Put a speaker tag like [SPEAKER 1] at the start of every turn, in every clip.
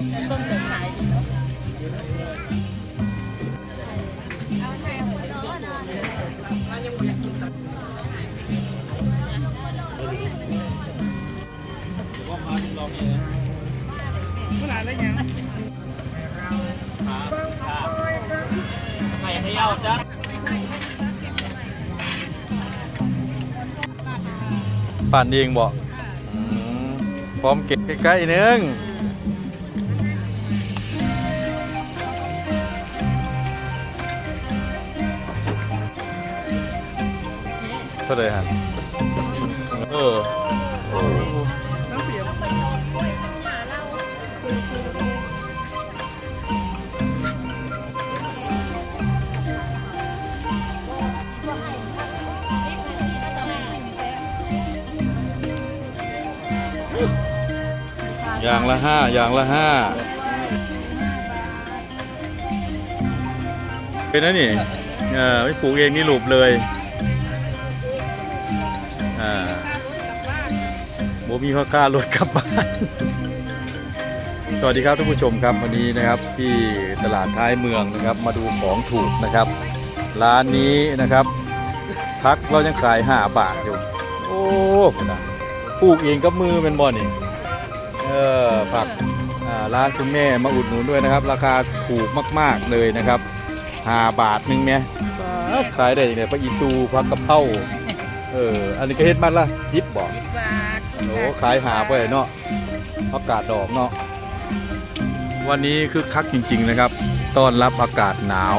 [SPEAKER 1] ต้นเดือนขายดีเนาะ
[SPEAKER 2] ไม่ให้เอาจ้ะ
[SPEAKER 3] ปั่นเองบอืมพร้อมเก็บใกล้ๆนึง เท่าไหร่ฮะเออโอ้อย่างละห้าอย่างละห้าเป็นนะนี่ เออไม่ปลูกเองนี่หลูบเลย อ่าโบมีพ่อกล้ารถกลับบ้าน สวัสดีครับท่านผู้ชมครับวันนี้นะครับที่ตลาดท้ายเมืองนะครับ มาดูของถูกนะครับ ร้านนี้นะครับ พักเรายังขายห้าบาทอยู่ โอ้นะปลูกเองกับมือเป็นบ่อนี่เออผักอ่าร้านคุณแม่มาอุดหนุนด้วยนะครับ ราคาถูกมาก ๆเลยนะครับห้าบาทหนึงเนี่ขายได้ยังไงพระอีตูผักกะเพรา เออ อันนี้ก็เฮ็ดมันละสิบบาท
[SPEAKER 1] สิบบาท
[SPEAKER 3] โอ้ขายหาไปเนาะอากาศดอกเนาะ วันนี้คือคักจริง ๆ นะครับ ต้อนรับอากาศหนาว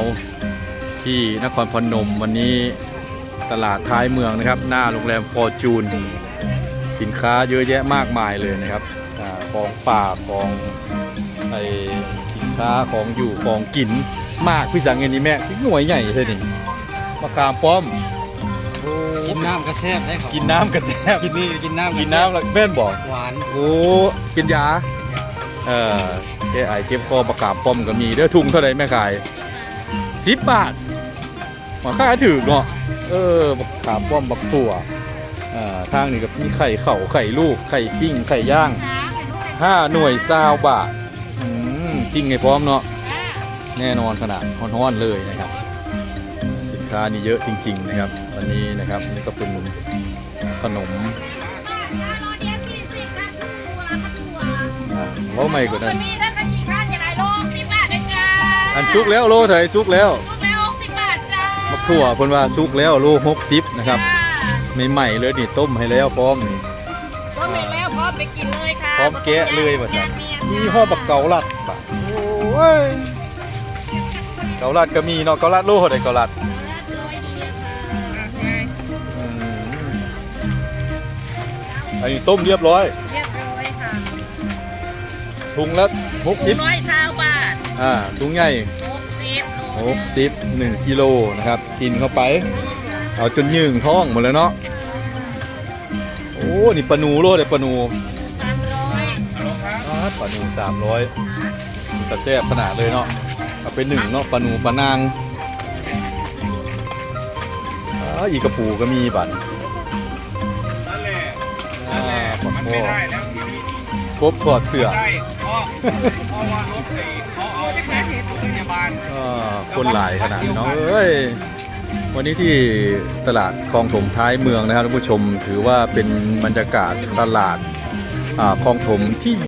[SPEAKER 3] ที่นครพนมวันนี้ตลาดท้ายเมืองนะครับ หน้าโรงแรมฟอร์จูนสินค้าเยอะแยะมากมายเลยนะครับอาของป่าของไอสินค้าของอยู่ของกินมากพี่สังเงินนี่แม่หน่วยใหญ่ใช่นี่มะขามป้อมโอ้
[SPEAKER 2] กินน้ำกระแซบได้ครับ
[SPEAKER 3] กินน้ำกระแซบ
[SPEAKER 2] กินนี่กินน้ำ
[SPEAKER 3] กินน้ำแล้วแม่นบอก
[SPEAKER 2] หวาน
[SPEAKER 3] โอ้กินยาเออแกไอเก็บคอประกาศป้อมก็มีเด้อถุงเท่าไหร่แม่ขายสิบบาทมาค่าถือเนาะเออบักขามป้อมบักตัวเอ่อทางนี้ก็มีไข่เข่าไข่ลูกไข่ปิ้งไข่ย่างห้าหน่วยซาวบาทอืมปิ้งให้พร้อมเนาะแน่นอนขนาดฮ้อนๆเลยนะครับ สินค้านี่เยอะจริง ๆ นะครับ วันนี้นะครับนี่ก็เป็นขนมอ่าเว้าใหม่กว่านั้น
[SPEAKER 1] มีท่านกันกี่ท่านอย่างไรโลสิบบาทนะจ๊ะ
[SPEAKER 3] อันซุกแล้วโลเท่าไหร่ซุกแล้ว
[SPEAKER 1] ลูกแม่หกสิบบาทจ้า
[SPEAKER 3] มักถั่วเพิ่นว่าซุกแล้วโลหกสิบนะครับใหม่ๆเลยนี่ต้มให้แล้วพร้อมนี่
[SPEAKER 1] ก็มีแล้วพร้อมไปกินเลยค่ะ
[SPEAKER 3] พร้อมแกะเลยว่าซั่น
[SPEAKER 1] มี
[SPEAKER 3] มีห่อบักเกาลัดบาทโอ้ยเกาลัดก็มีเนาะเกาลัดโลเท่าไหร่เกาลัด อันนี้ต้มเรียบร้อย
[SPEAKER 1] เรียบร้อยค่ะ
[SPEAKER 3] ถุงละหกสิบ
[SPEAKER 1] ร้อยสาวบาท
[SPEAKER 3] อ่าถุงใหญ่
[SPEAKER 1] หกสิบ
[SPEAKER 3] หกสิบหนึ่งกิโลนะครับ กินเข้าไป เอาจนยืงท้องหมดแล้วเนาะโอ้นี่ปลาหนูโลดเลยปลาหนู
[SPEAKER 1] สามร้อย
[SPEAKER 3] อ้าวปลาหนูสามร้อยตะแซ่บขนาดเลยเนาะเอาไปหนึ่งเนาะปลาหนูปลานางอ้าวอีกระปูก็มีบัตร
[SPEAKER 2] ไม่ได้แล้วทีนี้
[SPEAKER 3] ครบถอดเสื้อ
[SPEAKER 2] ได้เพราะเพราะว่ารถไอ้เขาเอาไปพยาบาล
[SPEAKER 3] อ่าคนหลายขนาดนี้เนาะเอ้ยวันนี้ที่ตลาดคลองถมท้ายเมืองนะครับท่านผู้ชมถือว่าเป็นบรรยากาศตลาดอ่าคลองถมที่